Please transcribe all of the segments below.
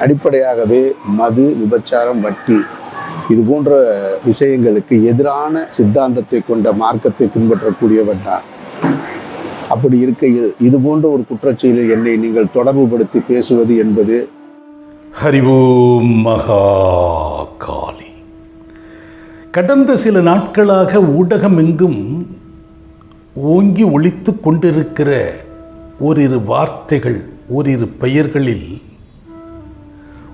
அடிப்படையாகவே மது விபச்சாரம் வட்டி இது போன்ற விஷயங்களுக்கு எதிரான சித்தாந்தத்தை கொண்ட மார்க்கத்தை பின்பற்றக்கூடியவன் நான். அப்படி இருக்கையில் இது போன்ற ஒரு குற்றச்செயலில் என்னை நீங்கள் தொடர்புபடுத்தி பேசுவது என்பது ஹரிவோம் மகா காளி கடந்த சில நாட்களாக ஊடகம் எங்கும் ஓங்கி ஒழித்து கொண்டிருக்கிற ஓரிரு வார்த்தைகள் ஓரிரு பெயர்களில்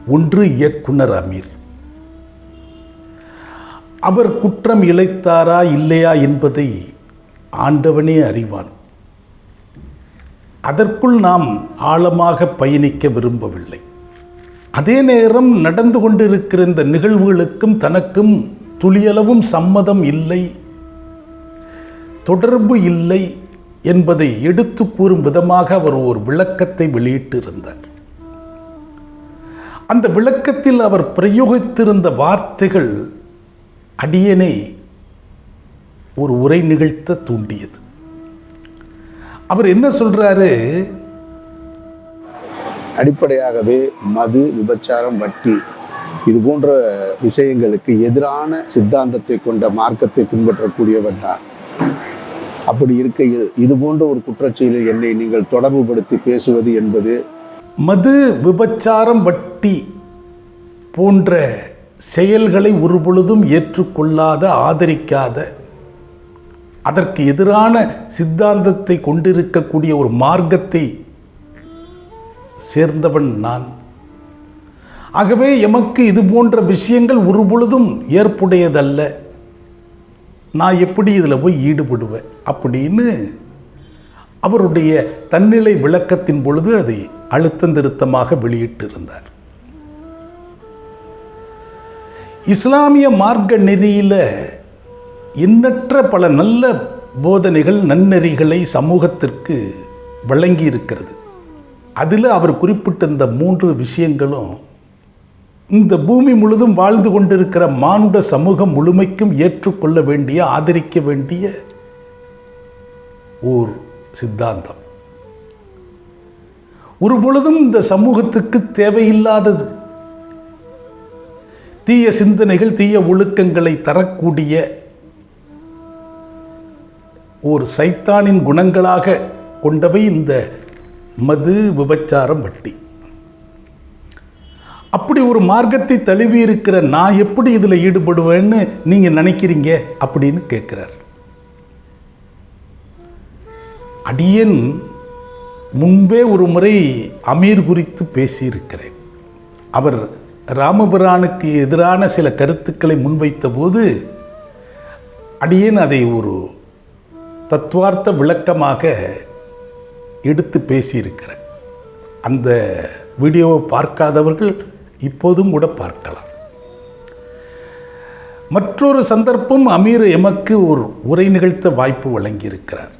ஒன்று இயக்குனர் அமீர். அவர் குற்றம் இழைத்தாரா இல்லையா என்பதை ஆண்டவனே அறிவான். அதற்குள் நாம் ஆழமாக பயணிக்க விரும்பவில்லை. அதே நேரம் நடந்து கொண்டிருக்கிற இந்த நிகழ்வுகளுக்கும் தனக்கும் துளியளவும் சம்மதம் இல்லை தொடர்பு இல்லை என்பதை எடுத்து கூறும் விதமாக அவர் ஒரு விளக்கத்தை வெளியிட்டிருந்தார். அந்த விளக்கத்தில் அவர் பிரயோகித்திருந்த வார்த்தைகள் அடியனை ஒரு உரை நிகழ்த்த தூண்டியது. அவர் என்ன சொல்றாரு? அடிப்படையாகவே மது விபச்சாரம் வட்டி இது போன்ற விஷயங்களுக்கு எதிரான சித்தாந்தத்தை கொண்ட மார்க்கத்தை பின்பற்றக்கூடியவன் நான். அப்படி இருக்கையில் இது போன்ற ஒரு குற்றச்செயலில் என்னை நீங்கள் தொடர்புபடுத்தி பேசுவது என்பது மது விபச்சாரம் வட்டி போன்ற செயல்களை ஒருபொழுதும் ஏற்றுக்கொள்ளாத ஆதரிக்காத அதற்கு எதிரான சித்தாந்தத்தை கொண்டிருக்கக்கூடிய ஒரு மார்க்கத்தை சேர்ந்தவன் நான். ஆகவே எமக்கு இது போன்ற விஷயங்கள் ஒருபொழுதும் ஏற்புடையதல்ல. நான் எப்படி இதில் போய் ஈடுபடுவேன்? அப்படின்னு அவருடைய தன்னிலை விளக்கத்தின் பொழுது அதை அழுத்தந்திருத்தமாக வெளியிட்டிருந்தார். இஸ்லாமிய மார்க்க நெறியில் எண்ணற்ற பல நல்ல போதனைகள் நன்னெறிகளை சமூகத்திற்கு வழங்கி இருக்கிறது அதில் அவர் குறிப்பிட்ட இந்த மூன்று விஷயங்களும் இந்த பூமி முழுதும் வாழ்ந்து கொண்டிருக்கிற மானுட சமூகம் முழுமைக்கும் ஏற்றுக்கொள்ள வேண்டிய ஆதரிக்க வேண்டிய ஓர் சித்தாந்தம். ஒரு பொழுதும் இந்த சமூகத்துக்கு தேவையில்லாதது. தீய சிந்தனைகள் தீய ஒழுக்கங்களை தரக்கூடிய ஒரு சைத்தானின் குணங்களாக கொண்டவை இந்த மது விபச்சாரம் வட்டி. அப்படி ஒரு மார்க்கத்தை தழுவி இருக்கிற நான் எப்படி இதில் ஈடுபடுவேன்னு நீங்கள் நினைக்கிறீங்க அப்படின்னு கேட்குறார். அடியன் முன்பே ஒரு முறை அமீர் குறித்து பேசியிருக்கிறேன். அவர் ராமபிரானுக்கு எதிரான சில கருத்துக்களை முன்வைத்த போது அடியேன் அதை ஒரு தத்துவார்த்த விளக்கமாக எடுத்து பேசியிருக்கிறேன். அந்த வீடியோவை பார்க்காதவர்கள் இப்போதும் கூட பார்க்கலாம். மற்றொரு சந்தர்ப்பம் அமீர் எமக்கு ஒரு உரை நிகழ்த்த வாய்ப்பு வழங்கியிருக்கிறார்.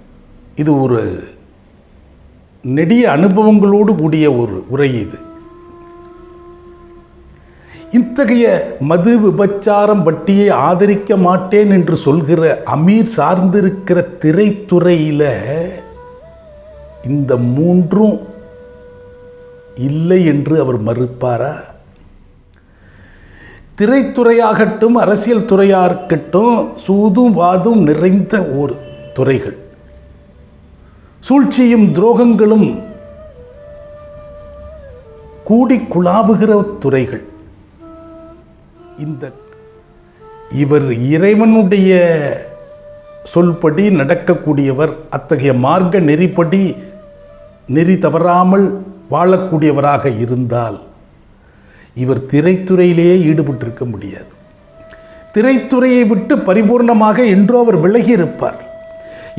இது ஒரு நெடிய அனுபவங்களோடு கூடிய ஒரு உரை இது. இத்தகைய மது விபச்சாரம் வட்டியை ஆதரிக்க மாட்டேன் என்று சொல்கிற அமீர் சார்ந்திருக்கிற திரைத்துறையில் இந்த மூன்றும் இல்லை என்று அவர் மறுப்பாரா? திரைத்துறையாகட்டும் அரசியல் துறையாக இருக்கட்டும் சூதும் வாதும் நிறைந்த ஒரு துறைகள். சூழ்ச்சியும் துரோகங்களும் கூடி குழாவுகிற துறைகள். இந்த இவர் இறைவனுடைய சொல்படி நடக்கக்கூடியவர் அத்தகைய மார்க்க நெறிப்படி நெறி தவறாமல் வாழக்கூடியவராக இருந்தால் இவர் திரைத்துறையிலேயே ஈடுபட்டிருக்க முடியாது. திரைத்துறையை விட்டு பரிபூர்ணமாக என்றோ அவர் விலகி இருப்பார்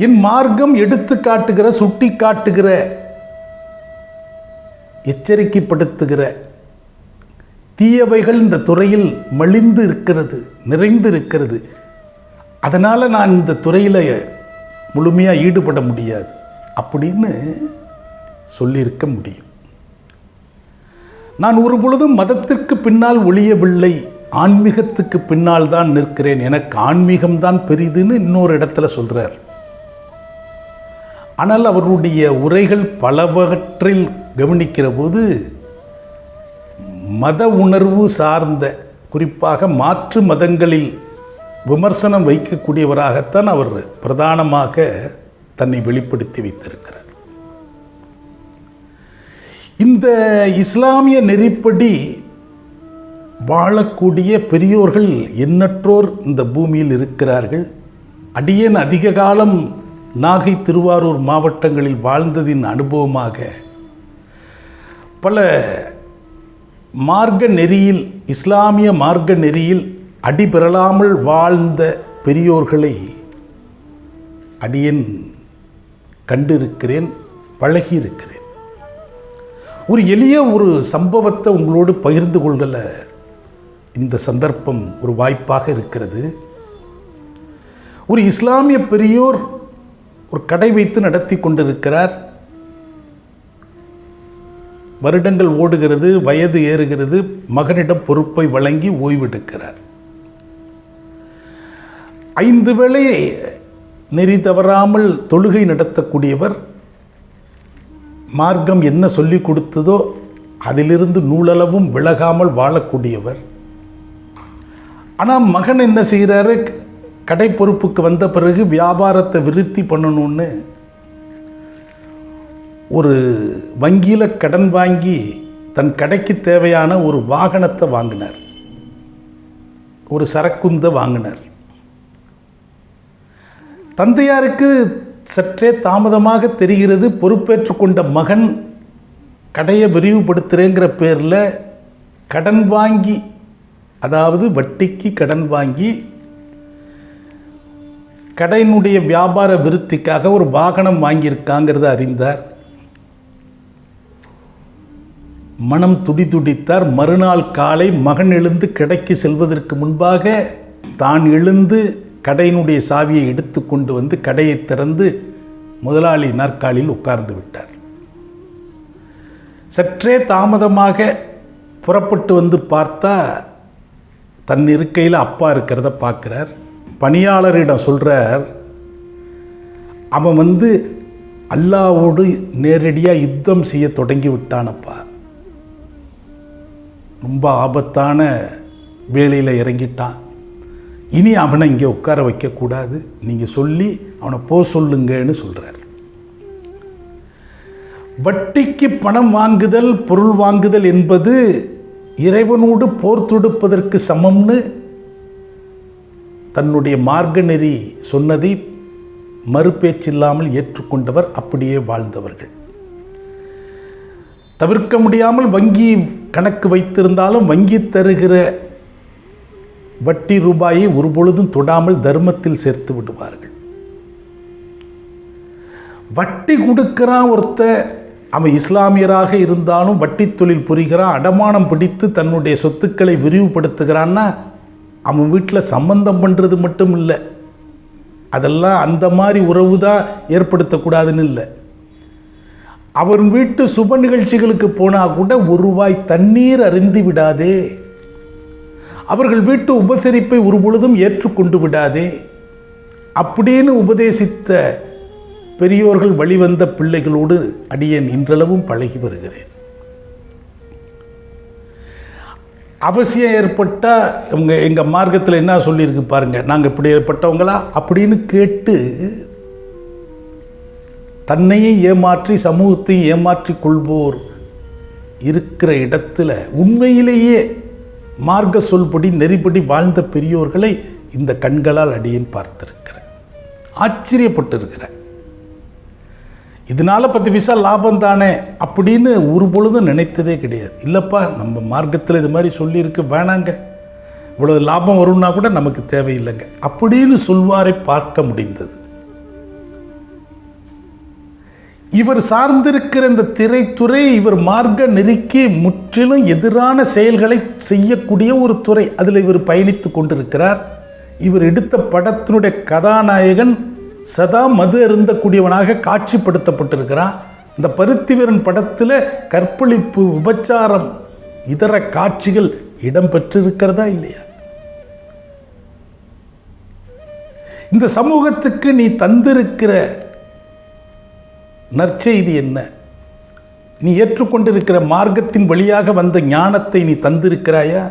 என் மார்க்கம் எடுத்து காட்டுகிற சுட்டி காட்டுகிற எச்சரிக்கைப்படுத்துகிற தீயவைகள் இந்த துறையில் மலிந்து இருக்கிறது நிறைந்து இருக்கிறது. அதனால் நான் இந்த துறையில் முழுமையாக ஈடுபட முடியாது அப்படின்னு சொல்லியிருக்க முடியும். நான் ஒரு பொழுதும் மதத்திற்கு பின்னால் ஒளியவில்லை ஆன்மீகத்துக்கு பின்னால் தான் நிற்கிறேன். எனக்கு ஆன்மீகம்தான் பெரிதுன்னு இன்னொரு இடத்துல சொல்கிறார் ஆனால் அவருடைய உரைகள் பலவற்றில் கவனிக்கிற போது மத உணர்வு சார்ந்த குறிப்பாக மாற்று மதங்களில் விமர்சனம் வைக்கக்கூடியவராகத்தான் அவர் பிரதானமாக தன்னை வெளிப்படுத்தி வைத்திருக்கிறார். இந்த இஸ்லாமிய நெறிப்படி வாழக்கூடிய பெரியோர்கள் எண்ணற்றோர் இந்த பூமியில் இருக்கிறார்கள். அடியேன் அதிக காலம் நாகை திருவாரூர் மாவட்டங்களில் வாழ்ந்ததின் அனுபவமாக பல மார்க்க நெறியில் இஸ்லாமிய மார்க்க நெறியில் அடிபெறலாமல் வாழ்ந்த பெரியோர்களை அடியேன் கண்டிருக்கிறேன் பழகியிருக்கிறேன். ஒரு எளிய ஒரு சம்பவத்தை உங்களோடு பகிர்ந்து கொள்கல இந்த சந்தர்ப்பம் ஒரு வாய்ப்பாக இருக்கிறது. ஒரு இஸ்லாமிய பெரியோர் ஒரு கடை வைத்து நடத்தி கொண்டிருக்கிறார். வருடங்கள் ஓடுகிறது வயது ஏறுகிறது மகனிடம் பொறுப்பை வழங்கி ஓய்வெடுக்கிறார். ஐந்து வேளை நெறி தவறாமல் தொழுகை நடத்தக்கூடியவர் மார்க்கம் என்ன சொல்லி கொடுத்ததோ அதிலிருந்து நூலளவும் விலகாமல் வாழக்கூடியவர். ஆனால் மகன் என்ன செய்கிறாரு கடை பொறுப்புக்கு வந்த பிறகு வியாபாரத்தை விருத்தி பண்ணணும்னு ஒரு வங்கியில் கடன் வாங்கி தன் கடைக்கு தேவையான ஒரு வாகனத்தை வாங்கினார். ஒரு சரக்குந்த வாங்கினார். தந்தையாருக்கு சற்றே தாமதமாக தெரிகிறது பொறுப்பேற்று கொண்ட மகன் கடையை விரிவுபடுத்துகிறேங்கிற பேரில் கடன் வாங்கி அதாவது வட்டிக்கு கடன் வாங்கி கடையினுடைய வியாபார விருத்திக்காக ஒரு வாகனம் வாங்கியிருக்காங்கிறத அறிந்தார். மனம் துடி துடித்தார். மறுநாள் காலை மகன் எழுந்து கடைக்கு செல்வதற்கு முன்பாக தான் எழுந்து கடையினுடைய சாவியை எடுத்து கொண்டு வந்து கடையை திறந்து முதலாளி நாற்காலில் உட்கார்ந்து விட்டார். சற்றே தாமதமாக புறப்பட்டு வந்து பார்த்தா தன் இருக்கையில் அப்பா இருக்கிறத பார்க்குறார். பணியாளரிடம் சொல்கிறார் அவன் வந்து அல்லாவோடு நேரடியாக யுத்தம் செய்ய தொடங்கி விட்டானப்பா. ரொம்ப ஆபத்தான வேலையில் இறங்கிட்டான். இனி அவனை இங்கே உட்கார வைக்கக்கூடாது நீங்கள் சொல்லி அவனை போ சொல்லுங்கன்னு சொல்கிறார் வட்டிக்கு பணம் வாங்குதல் பொருள் வாங்குதல் என்பது இறைவனோடு போர் தொடுப்பதற்கு சமம்னு தன்னுடைய மார்க்க நெறி சொன்னதை மறுபேச்சில்லாமல் ஏற்றுக்கொண்டவர் அப்படியே வாழ்ந்தவர்கள். தவிர்க்க முடியாமல் வங்கி கணக்கு வைத்திருந்தாலும் வங்கி தருகிற வட்டி ரூபாயை ஒருபொழுதும் தொடாமல் தர்மத்தில் சேர்த்து விடுவார்கள். வட்டி கொடுக்கிறான் ஒருத்த அவன் இஸ்லாமியராக இருந்தாலும் வட்டி தொழில் புரிகிறான் அடமானம் பிடித்து தன்னுடைய சொத்துக்களை விரிவுபடுத்துகிறான்னா அவன் வீட்டில் சம்பந்தம் பண்ணுறது மட்டும் இல்லை. அதெல்லாம் அந்த மாதிரி உறவு தான் ஏற்படுத்தக்கூடாதுன்னு இல்லை. அவன் வீட்டு சுப நிகழ்ச்சிகளுக்கு போனால் கூட ஒருவாய் தண்ணீர் அருந்தி விடாதே. அவர்கள் வீட்டு உபசரிப்பை ஒரு பொழுதும் ஏற்றுக்கொண்டு விடாதே. அப்படின்னு உபதேசித்த பெரியோர்கள் வழிவந்த பிள்ளைகளோடு அடியேன் இன்றளவும் பழகி வருகிறேன். அவசியம் ஏற்பட்டால் இவங்க எங்கள் மார்க்கத்தில் என்ன சொல்லியிருக்கு பாருங்கள் நாங்கள் இப்படி ஏற்பட்டவங்களா? அப்படின்னு கேட்டு தன்னையும் ஏமாற்றி சமூகத்தையும் ஏமாற்றி கொள்வோர் இருக்கிற இடத்துல உண்மையிலேயே மார்க்க சொல்படி நெறிப்படி வாழ்ந்த பெரியோர்களை இந்த கண்களால் அடியேன் பார்த்திருக்கிறேன். ஆச்சரியப்பட்டிருக்கிறேன். இதனால் பத்து பைசா லாபம் தானே அப்படின்னு ஒரு பொழுதும் நினைத்ததே கிடையாது. இல்லைப்பா நம்ம மார்க்கத்தில் இது மாதிரி சொல்லியிருக்கு வேணாங்க. இவ்வளோ லாபம் வரும்னா கூட நமக்கு தேவையில்லைங்க. அப்படின்னு சொல்வாரை பார்க்க முடிந்தது. இவர் சார்ந்திருக்கிற இந்த திரைத்துறை இவர் மார்க்க நெருக்கி முற்றிலும் எதிரான செயல்களை செய்யக்கூடிய ஒரு துறை. அதில் இவர் பயணித்து கொண்டிருக்கிறார். இவர் எடுத்த படத்தினுடைய கதாநாயகன் சதா மது அருந்தக்கூடியவனாக காட்சிப்படுத்தப்பட்டிருக்கிறான். இந்த பருத்திவீரன் படத்தில் கற்பழிப்பு உபச்சாரம் இதர காட்சிகள் இடம்பெற்றிருக்கிறதா இல்லையா? இந்த சமூகத்துக்கு நீ தந்திருக்கிற நற்செய்தி என்ன? நீ ஏற்றுக்கொண்டிருக்கிற மார்க்கத்தின் வழியாக வந்த ஞானத்தை நீ தந்திருக்கிறாயா?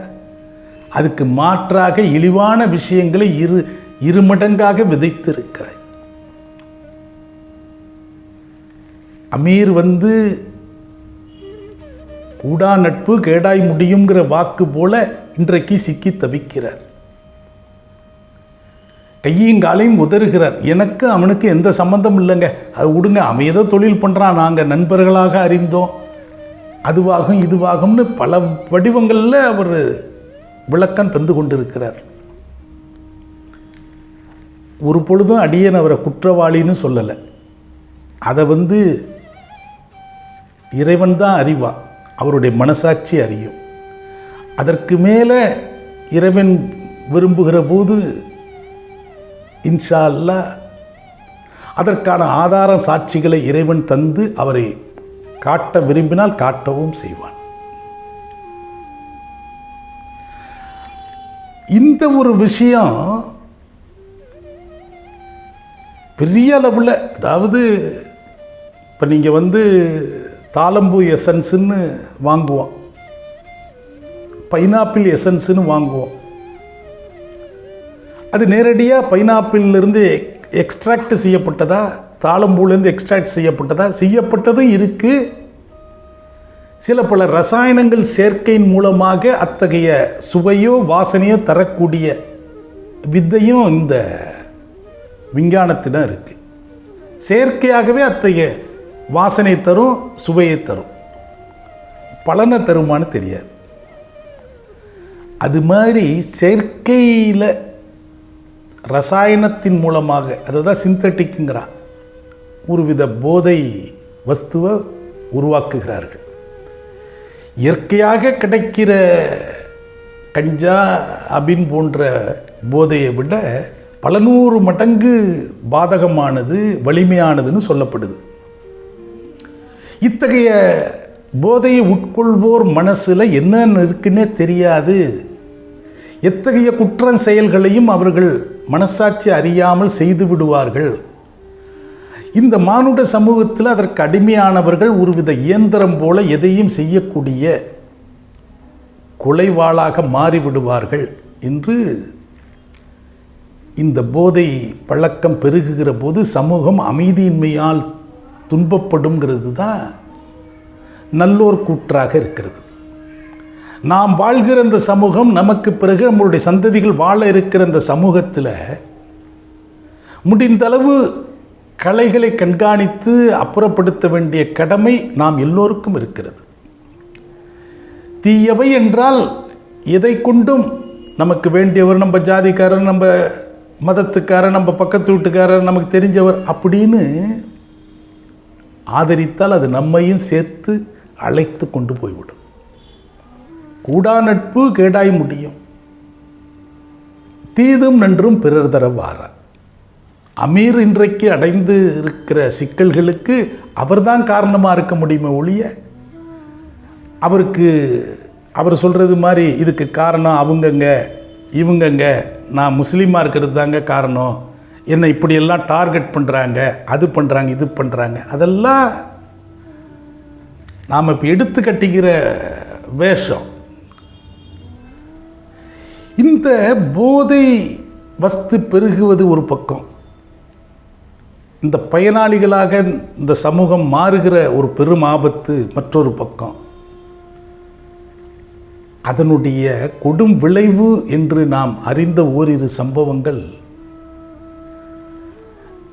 அதுக்கு மாற்றாக இழிவான விஷயங்களை இரு இருமடங்காக விதைத்திருக்கிறாய். அமீர் வந்து கூடா நட்பு கேடாய் முடியுங்கிற வாக்கு போல இன்றைக்கு சிக்கி தவிக்கிறார். கையும் காலையும் உதறுகிறார். எனக்கு அவனுக்கு எந்த சம்மந்தம் இல்லைங்க. அது விடுங்க அவன் ஏதோ தொழில் பண்ணுறான் நாங்கள் நண்பர்களாக அறிந்தோம். அதுவாகும் இதுவாகும்னு பல வடிவங்களில் அவர் விளக்கம் தந்து கொண்டிருக்கிறார். ஒரு பொழுதும் அடியன் அவரை குற்றவாளின்னு சொல்லலை. அதை வந்து இறைவன் தான் அறிவான் அவருடைய மனசாட்சி அறியும். அதற்கு மேலே இறைவன் விரும்புகிற போது இன்ஷா அல்லாஹ் அதற்கான ஆதார சாட்சிகளை இறைவன் தந்து அவரை காட்ட விரும்பினால் காட்டவும் செய்வான். இந்த ஒரு விஷயம் பெரிய அளவில் அதாவது இப்போ நீங்கள் வந்து தாளம்பூ எசன்ஸுன்னு வாங்குவோம். பைனாப்பிள் எசன்ஸுன்னு வாங்குவோம். அது நேரடியாக பைனாப்பிள்லேருந்து எக்ஸ்ட்ராக்ட் செய்யப்பட்டதா தாளம்பூலேருந்து எக்ஸ்ட்ராக்ட் செய்யப்பட்டதா? செய்யப்பட்டதும் இருக்குது சில பல ரசாயனங்கள் சேர்க்கையின் மூலமாக அத்தகைய சுவையோ வாசனையோ தரக்கூடிய வித்தையும் இந்த விஞ்ஞானத்திடம் இருக்குது செயற்கையாகவே அத்தகைய வாசனை தரும் சுவையை தரும். பலனை தருமான்னு தெரியாது. அது மாதிரி செயற்கையில் ரசாயனத்தின் மூலமாக அதுதான் சிந்தட்டிக்குங்கிறான் ஒருவித போதை வஸ்துவை உருவாக்குகிறார்கள். இயற்கையாக கிடைக்கிற கஞ்சா அபின் போன்ற போதையை விட பல நூறு மடங்கு பாதகமானது வலிமையானதுன்னு சொல்லப்படுது. இத்தகைய போதையை உட்கொள்வோர் மனசில் என்னென்ன இருக்குன்னே தெரியாது. எத்தகைய குற்றம் செயல்களையும் அவர்கள் மனசாட்சி அறியாமல் செய்து விடுவார்கள். இந்த மானுட சமூகத்தில் அதற்கு அடிமையானவர்கள் ஒருவித இயந்திரம் போல எதையும் செய்யக்கூடிய குலைவாளாக மாறிவிடுவார்கள் என்று இந்த போதை பழக்கம் பெருகுகிற போது சமூகம் அமைதியின்மையால் துன்பப்படுங்கிறது தான் நல்லோர் கூற்றாக இருக்கிறது. நாம் வாழ்கிற இந்த சமூகம் நமக்கு பிறகு நம்மளுடைய சந்ததிகள் வாழ இருக்கிற இந்த சமூகத்தில் முடிந்தளவு கலைகளை கண்காணித்து அப்புறப்படுத்த வேண்டிய கடமை நாம் எல்லோருக்கும் இருக்கிறது. தீயவை என்றால் எதை கொண்டும் நமக்கு வேண்டியவர் நம்ம ஜாதிக்காரர் நம்ம மதத்துக்காரர் நம்ம பக்கத்து வீட்டுக்காரர் நமக்கு தெரிஞ்சவர் அப்படின்னு ஆதரித்தால் அது நம்மையும் சேர்த்து அழைத்து கொண்டு போய்விடும். கூடா நட்பு கேடாய் முடியும். தீதும் நன்றும் பிறர் தர வாரா அமீர் இன்றைக்கு அடைந்து இருக்கிற சிக்கல்களுக்கு அவர்தான் காரணமாக இருக்க முடியுமே ஒழிய அவருக்கு அவர் சொல்கிறது மாதிரி இதுக்கு காரணம் அவங்கங்க இவங்கங்க நான் முஸ்லீமாக இருக்கிறது தாங்க காரணம். என்னை இப்படியெல்லாம் டார்கெட் பண்ணுறாங்க அது பண்ணுறாங்க இது பண்ணுறாங்க அதெல்லாம் நாம் இப்போ எடுத்து கட்டிக்கிற வேஷம். இந்த போதை வஸ்து பெருகுவது ஒரு பக்கம். இந்த பயனாளிகளாக இந்த சமூகம் மாறுகிற ஒரு பெரும் ஆபத்து மற்றொரு பக்கம். அதனுடைய கொடும் விளைவு என்று நாம் அறிந்த ஓரிரு சம்பவங்கள்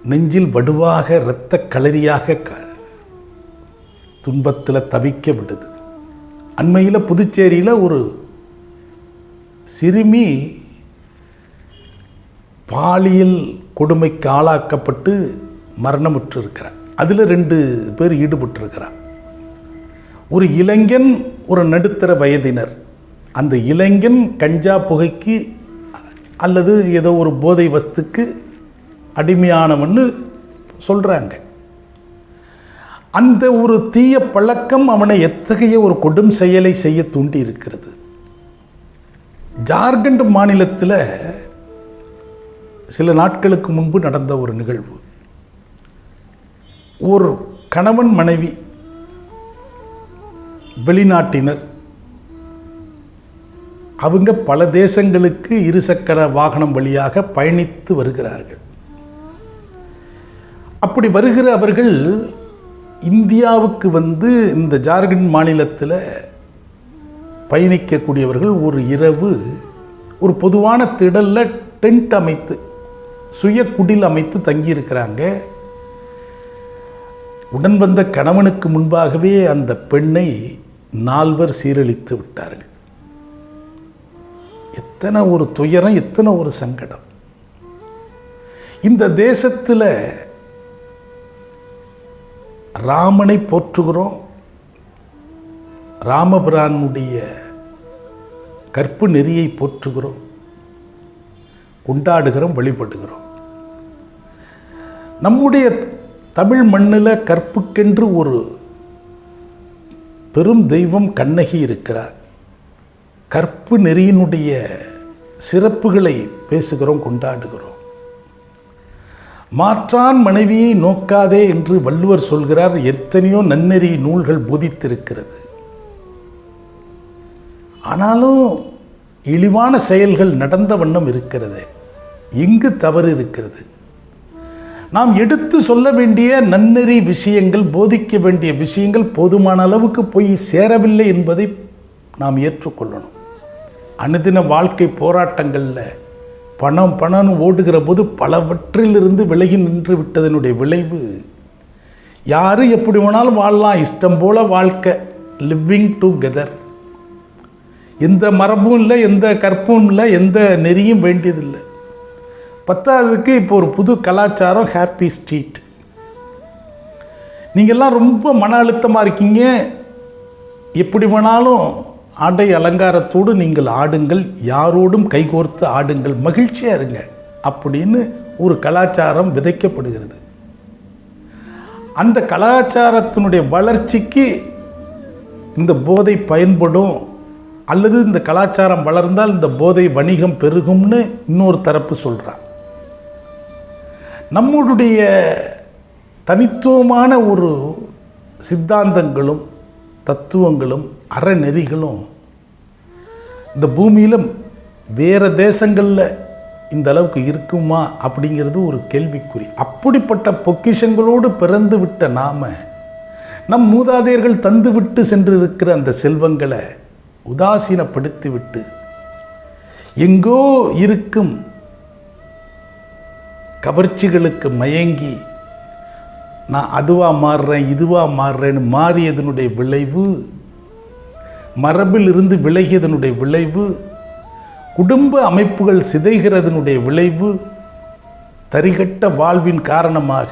நெஞ்சில் வடுவாக இரத்த களரியாக க துன்பத்தில் தவிக்க விடுது அண்மையில் புதுச்சேரியில் ஒரு சிறுமி பாலியல் கொடுமைக்கு ஆளாக்கப்பட்டு மரணமுற்று இருக்கிறார் அதில் ரெண்டு பேர் ஈடுபட்டிருக்கிறார். ஒரு இளைஞன் ஒரு நடுத்தர வயதினர். அந்த இளைஞன் கஞ்சா புகைக்கு அல்லது ஏதோ ஒரு போதை வஸ்துக்கு அடிமையானவன்னு சொல்கிறாங்க அந்த ஒரு தீய பழக்கம் அவனை எத்தகைய ஒரு கொடும் செயலை செய்ய தூண்டி இருக்கிறது ஜார்க்கண்ட் மாநிலத்தில் சில நாட்களுக்கு முன்பு நடந்த ஒரு நிகழ்வு. ஒரு கணவன் மனைவி வெளிநாட்டினர். அவங்க பல தேசங்களுக்கு இருசக்கர வாகனம் வழியாக பயணித்து வருகிறார்கள். அப்படி வருகிற அவர்கள் இந்தியாவுக்கு வந்து இந்த ஜார்க்கண்ட் மாநிலத்தில் பயணிக்கக்கூடியவர்கள் ஒரு இரவு ஒரு பொதுவான திடலில் டென்ட் அமைத்து சுய குடில் அமைத்து தங்கியிருக்கிறாங்க. உடன் வந்த கணவனுக்கு முன்பாகவே அந்த பெண்ணை நால்வர் சீரழித்து விட்டார்கள். எத்தனை ஒரு துயரம் எத்தனை ஒரு சங்கடம். இந்த தேசத்தில் ராமனை போற்றுகிறோம். ராமபிரானுடைய கற்பு நெறியை போற்றுகிறோம். கொண்டாடுகிறோம் வழிபடுகிறோம். நம்முடைய தமிழ் மண்ணில் கற்புக்கென்று ஒரு பெரும் தெய்வம் கண்ணகி இருக்கிறார். கற்பு நெறியினுடைய சிறப்புகளை பேசுகிறோம் கொண்டாடுகிறோம். மாற்றான் மனைவியை நோக்காதே என்று வள்ளுவர் சொல்கிறார். எத்தனையோ நன்னெறி நூல்கள் போதித்திருக்கிறது. ஆனாலும் இழிவான செயல்கள் நடந்த வண்ணம் இருக்கிறது. எங்கு தவறு இருக்கிறது? நாம் எடுத்து சொல்ல வேண்டிய நன்னெறி விஷயங்கள் போதிக்க வேண்டிய விஷயங்கள் போதுமான அளவுக்கு போய் சேரவில்லை என்பதை நாம் ஏற்றுக்கொள்ளணும். அனுதின வாழ்க்கை போராட்டங்களில் பணம் பணம் ஓடுகிற போது பலவற்றிலிருந்து விலகி நின்று விட்டதனுடைய விளைவு. யார் எப்படி வேணாலும் வாழலாம். இஷ்டம் போல வாழ்க்கை. லிவிங் டுகெதர் எந்த மரபும் இல்லை எந்த கற்பும் இல்லை எந்த நெறியும் வேண்டியதில்லை. பத்தாவதுக்கு இப்போ ஒரு புது கலாச்சாரம் ஹாப்பி ஸ்ட்ரீட் நீங்கள்லாம் ரொம்ப மன அழுத்தமாக இருக்கீங்க. எப்படி வேணாலும் ஆடை அலங்காரத்தோடு நீங்கள் ஆடுங்கள் யாரோடும் கைகோர்த்து ஆடுங்கள் மகிழ்ச்சியாக இருங்க அப்படின்னு ஒரு கலாச்சாரம் விதைக்கப்படுகிறது. அந்த கலாச்சாரத்தினுடைய வளர்ச்சிக்கு இந்த போதை பயன்படும் அல்லது இந்த கலாச்சாரம் வளர்ந்தால் இந்த போதை வணிகம் பெருகும்னு இன்னொரு தரப்பு சொல்கிறான் நம்முடைய தனித்துவமான ஒரு சித்தாந்தங்களும் தத்துவங்களும் அறநெறிகளும் இந்த பூமியில் வேறு தேசங்களில் இந்த அளவுக்கு இருக்குமா அப்படிங்கிறது ஒரு கேள்விக்குறி. அப்படிப்பட்ட பொக்கிஷங்களோடு பிறந்து விட்ட நாம் நம் மூதாதையர்கள் தந்து விட்டு சென்றிருக்கிற அந்த செல்வங்களை உதாசீனப்படுத்தி விட்டு எங்கோ இருக்கும் கவர்ச்சிகளுக்கு மயங்கி நான் அதுவாக மாறுறேன் இதுவாக மாறுறேன்னு மாறியதனுடைய விளைவு மரபிலிருந்து விலகியதனுடைய விளைவு குடும்ப அமைப்புகள் சிதைகிறதனுடைய விளைவு தரிகட்ட வாழ்வின் காரணமாக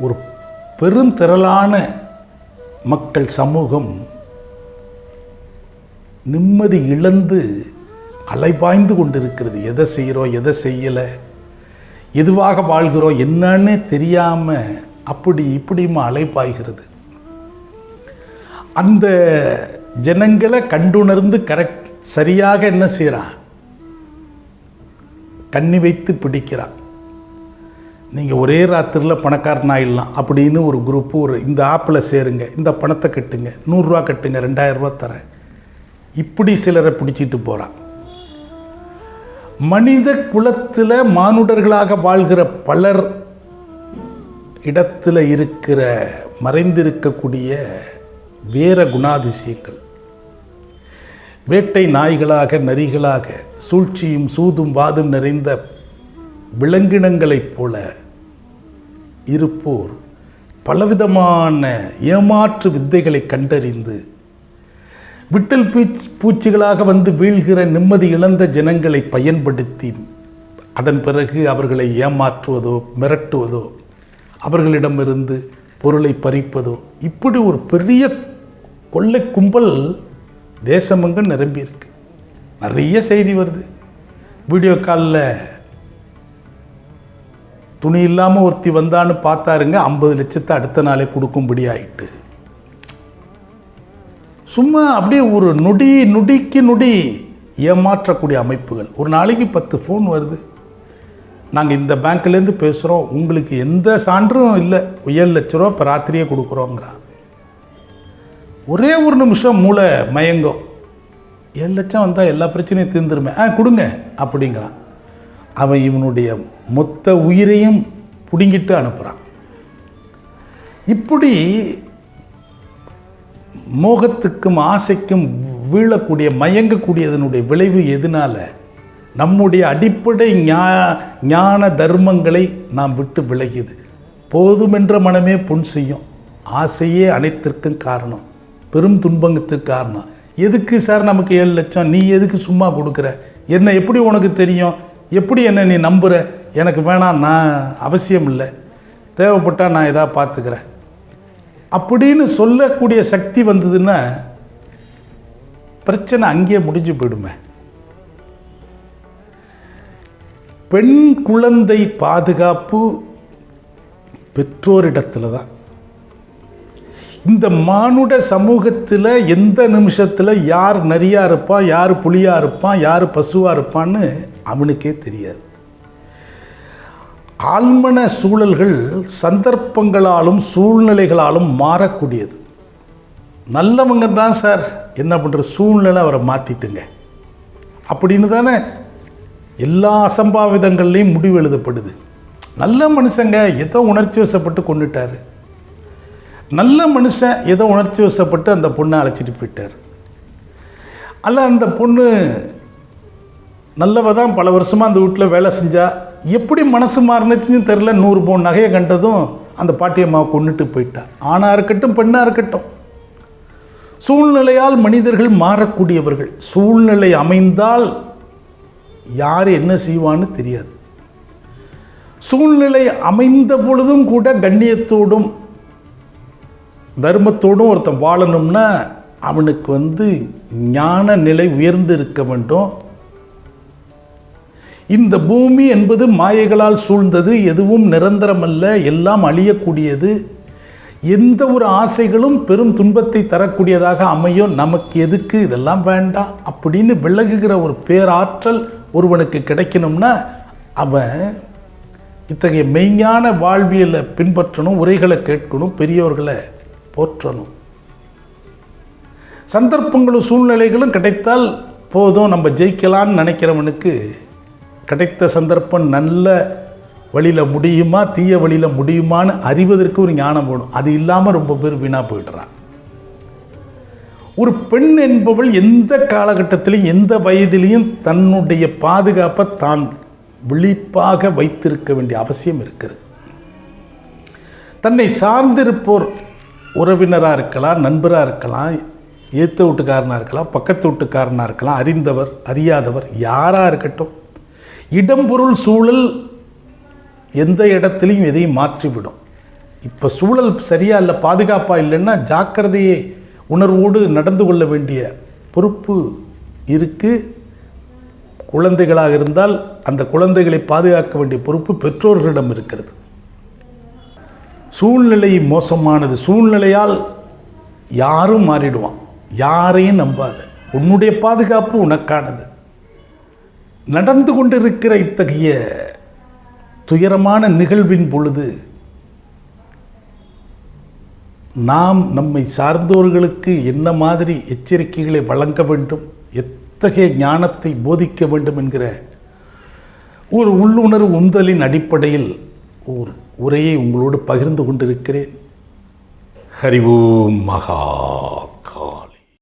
ஒரு பெருந்திரளான மக்கள் சமூகம் நிம்மதி இழந்து அலைபாய்ந்து கொண்டிருக்கிறது. எதை செய்கிறோம் எதை செய்யலை எதுவாக வாழ்கிறோம் என்னன்னே தெரியாமல் அப்படி இப்படியுமா அலைப்பாய்கிறது அந்த ஜனங்களை கண்டுணர்ந்து கரெக்ட் சரியாக என்ன செய்கிறான் கண்ணி வைத்து பிடிக்கிறான் நீங்கள் ஒரே ராத்திரியில் பணக்காரன் ஆயிடலாம் அப்படின்னு ஒரு குரூப்பு ஒரு இந்த ஆப்பில் சேருங்க இந்த பணத்தை கட்டுங்க நூறுரூவா கட்டுங்க ரெண்டாயிரரூவா தரேன். இப்படி சிலரை பிடிச்சிட்டு போகிறான் மனித குலத்தில் மானுடர்களாக வாழ்கிற பலர் இடத்துல இருக்கிற மறைந்திருக்கக்கூடிய வேற குணாதிசயங்கள். வேட்டை நாய்களாக நரிகளாக சூழ்ச்சியும் சூதும் வாதும் நிறைந்த விலங்கினங்களைப் போல இருப்போர் பலவிதமான ஏமாற்று வித்தைகளை கண்டறிந்து விட்டல் பூச்சி பூச்சிகளாக வந்து வீழ்கிற நிம்மதி இழந்த ஜனங்களை பயன்படுத்தி அதன் பிறகு அவர்களை ஏமாற்றுவதோ மிரட்டுவதோ அவர்களிடமிருந்து பொருளை பறிப்பதோ? இப்படி ஒரு பெரிய கொள்ளை கும்பல் தேசமெங்க நிரம்பி இருக்கு. நிறைய செய்தி வருது. வீடியோ காலில் துணி இல்லாமல் ஒருத்தி வந்தான்னு பார்த்தாருங்க ஐம்பது லட்சத்தை அடுத்த நாளே கொடுக்கும்படி ஆயிட்டு. சும்மா அப்படியே ஒரு நொடி நொடிக்கு நொடி ஏமாற்றக்கூடிய அமைப்புகள். ஒரு நாளைக்கு பத்து ஃபோன் வருது. நாங்கள் இந்த பேங்க்லேருந்து பேசுகிறோம் உங்களுக்கு எந்த சான்றும் இல்லை. ஏழு லட்ச ரூபா இப்போ ராத்திரியே கொடுக்குறோங்கிறான் ஒரே ஒரு நிமிஷம் மூளை மயங்கும். ஏழு லட்சம் வந்தால் எல்லா பிரச்சனையும் தீர்ந்துருமே. ஆ கொடுங்க அப்படிங்கிறான். அவன் இவனுடைய மொத்த உயிரையும் பிடுங்கிட்டு அனுப்புகிறான் இப்படி மோகத்துக்கும் ஆசைக்கும் வீழக்கூடிய மயங்கக்கூடியதனுடைய விளைவு எதனால? நம்முடைய அடிப்படை ஞா ஞான தர்மங்களை நாம் விட்டு விலகியது. போதுமென்ற மனமே புண் செய்யும். ஆசையே அனைத்திற்கும் காரணம். பெரும் துன்பங்கத்திற்கு காரணம். எதுக்கு சார் நமக்கு ஏழு லட்சம்? நீ எதுக்கு சும்மா கொடுக்குற? என்ன எப்படி உனக்கு தெரியும்? எப்படி என்ன நீ நம்புகிற எனக்கு வேணாம் நான் அவசியம் இல்லை. தேவைப்பட்டால் நான் எதாவது பார்த்துக்கிறேன். அப்படின்னு சொல்லக்கூடிய சக்தி வந்ததுன்னா பிரச்சனை அங்கேயே முடிஞ்சு போயிடுமே. பெண் குழந்தை பாதுகாப்பு பெற்றோரிடத்தில் தான். இந்த மானுட சமூகத்தில் எந்த நிமிஷத்தில் யார் நரியாக இருப்பான் யார் புளியாக இருப்பான் யார் பசுவாக இருப்பான்னு அவனுக்கே தெரியாது. ஆழ்மன சூழல்கள் சந்தர்ப்பங்களாலும் சூழ்நிலைகளாலும் மாறக்கூடியது. நல்லவங்க தான் சார். என்ன பண்ணுற சூழ்நிலை அவரை மாற்றிட்டுங்க அப்படின்னு தானே எல்லா அசம்பாவிதங்கள்லேயும் முடிவு எழுதப்படுது. நல்ல மனுஷங்க ஏதோ உணர்ச்சி வசப்பட்டு கொண்டுட்டார். நல்ல மனுஷன் ஏதோ உணர்ச்சி வசப்பட்டு அந்த பொண்ணை அழைச்சிட்டு போயிட்டார். அல்ல அந்த பொண்ணு நல்லவ தான் பல வருஷமாக அந்த வீட்டில் வேலை செஞ்சா எப்படி மனசு மாறினுச்சுன்னு தெரில நூறு பவுன் நகையை கண்டதும் அந்த பாட்டியம்மாவை கொண்டுட்டு போயிட்டா. ஆணாக இருக்கட்டும் பெண்ணாக இருக்கட்டும். சூழ்நிலையால் மனிதர்கள் மாறக்கூடியவர்கள். சூழ்நிலை அமைந்தால் யார் என்ன செய்வான்னு தெரியாது. சூழ்நிலை அமைந்த பொழுதும் கூட கண்ணியத்தோடும் தர்மத்தோடும் ஒருத்தன் வாழணும்னா அவனுக்கு வந்து ஞான நிலை உயர்ந்து இருக்க வேண்டும். இந்த பூமி என்பது மாயைகளால் சூழ்ந்தது எதுவும் நிரந்தரமல்ல எல்லாம் அழியக்கூடியது. எந்த ஒரு ஆசைகளும் பெரும் துன்பத்தை தரக்கூடியதாக அமையும் நமக்கு எதுக்கு இதெல்லாம் வேண்டாம் அப்படின்னு விலகுகிற ஒரு பேராற்றல் ஒருவனுக்கு கிடைக்கணும்னா அவன் இத்தகைய மெய்ஞான வாழ்வியலை பின்பற்றணும் உரைகளை கேட்கணும் பெரியோர்களை போற்றணும். சந்தர்ப்பங்களும் சூழ்நிலைகளும் கிடைத்தால் போதும் நம்ம ஜெயிக்கலான்னு நினைக்கிறவனுக்கு கிடைத்த சந்தர்ப்பம் நல்ல வழியில் முடியுமா தீய வழியில் முடியுமான்னு அறிவதற்கு ஒரு ஞானம் வேணும். அது இல்லாமல் ரொம்ப பேர் வீணாக போயிடுறான் ஒரு பெண் என்பவள் எந்த காலகட்டத்திலையும் எந்த வயதிலையும் தன்னுடைய பாதுகாப்பை தான் விழிப்பாக வைத்திருக்க வேண்டிய அவசியம் இருக்கிறது. தன்னை சார்ந்திருப்போர் உறவினராக இருக்கலாம் நண்பராக இருக்கலாம் ஏத்த வீட்டுக்காரனாக இருக்கலாம் பக்கத்து வீட்டுக்காரனாக இருக்கலாம் அறிந்தவர் அறியாதவர் யாராக இருக்கட்டும். இடம்பொருள் சூழல் எந்த இடத்துலையும் எதையும் மாற்றிவிடும். இப்போ சூழல் சரியா இல்லை பாதுகாப்பாக இல்லைன்னா ஜாக்கிரதையை உணர்வோடு நடந்து கொள்ள வேண்டிய பொறுப்பு இருக்குது குழந்தைகளாக இருந்தால் அந்த குழந்தைகளை பாதுகாக்க வேண்டிய பொறுப்பு பெற்றோர்களிடம் இருக்கிறது. சூழ்நிலை மோசமானது. சூழ்நிலையால் யாரும் மாறிடுவான். யாரையும் நம்பாத. உன்னுடைய பாதுகாப்பு உனக்கானது. நடந்து கொண்டிருக்கிற இத்தகைய துயரமான நிகழ்வின் பொழுது நாம் நம்மை சார்ந்தோர்களுக்கு என்ன மாதிரி எச்சரிக்கைகளை வழங்க வேண்டும் எத்தகைய ஞானத்தை போதிக்க வேண்டும் என்கிற ஒரு உள்ளுணர்வு உந்தலின் அடிப்படையில் ஒரு உரையை உங்களோடு பகிர்ந்து கொண்டிருக்கிறேன். ஹரி ஓம் மகா கால்.